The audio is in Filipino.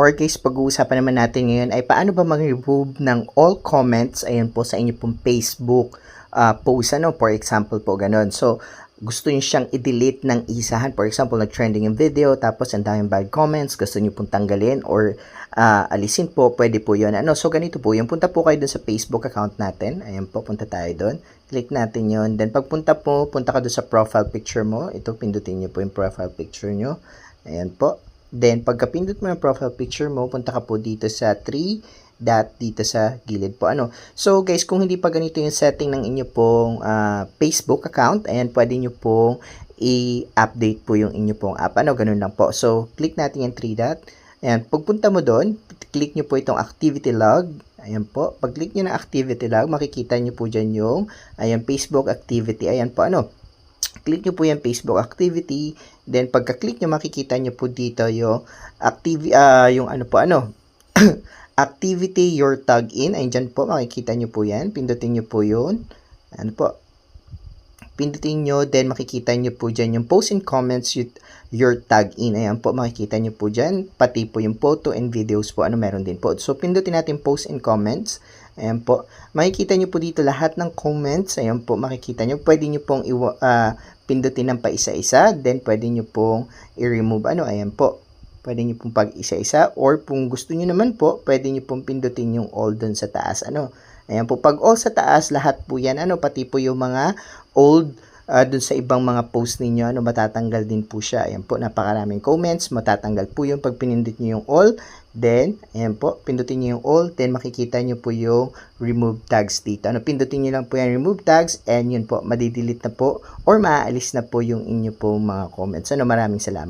Or guys, pag-uusapan naman natin ngayon ay paano ba mag-remove ng all comments ayan po sa inyo pong Facebook uh, post ano for example po ganun. So gusto niyo siyang i-delete ng isahan. For example, nag-trending yung video, tapos ang daming bad comments, gusto niyo pong tanggalin or uh, alisin po, pwede po yun. Ano, so, ganito po, yung punta po kayo dun sa Facebook account natin. Ayan po, punta tayo dun. Click natin yon Then, pagpunta po, punta ka dun sa profile picture mo. Ito, pindutin niyo po yung profile picture nyo. Ayan po. Then, pagka-pindot mo yung profile picture mo, punta ka po dito sa 3 dot dito sa gilid po. Ano? So guys, kung hindi pa ganito yung setting ng inyo pong uh, Facebook account, ayan, pwede nyo pong i-update po yung inyo pong app. Ano, ganun lang po. So, click natin yung 3 dot. Ayan, pagpunta mo doon, click nyo po itong activity log. Ayan po. Pag click nyo ng activity log, makikita nyo po dyan yung ayan, Facebook activity. Ayan po, ano? Click nyo po yung Facebook activity. Then, pagka-click nyo, makikita nyo po dito yung activity, uh, yung ano po, ano, activity your tag in. Ayun dyan po, makikita nyo po yan. Pindutin nyo po yun. Ano po, pindutin nyo, then makikita nyo po dyan yung post and comments you, your tag in. Ayan po, makikita nyo po dyan. Pati po yung photo and videos po, ano meron din po. So, pindutin natin post and comments. Ayan po. Makikita nyo po dito lahat ng comments. Ayan po, makikita nyo. Pwede nyo pong iwa, uh, pindutin ng pa isa-isa. Then, pwede nyo pong i-remove. Ano, ayan po. Pwede nyo pong pag isa-isa. Or, kung gusto nyo naman po, pwede nyo pong pindutin yung all dun sa taas. Ano, ayan po. Pag all sa taas, lahat po yan. Ano, pati po yung mga old uh, dun sa ibang mga post ninyo, ano, matatanggal din po siya. Ayan po, napakaraming comments, matatanggal po yung pag pinindot nyo yung all. Then, ayan po, pindutin nyo yung all. Then, makikita nyo po yung remove tags dito. Ano, pindutin nyo lang po yung remove tags and yun po, madidelete na po or maaalis na po yung inyo po mga comments. Ano, maraming salamat.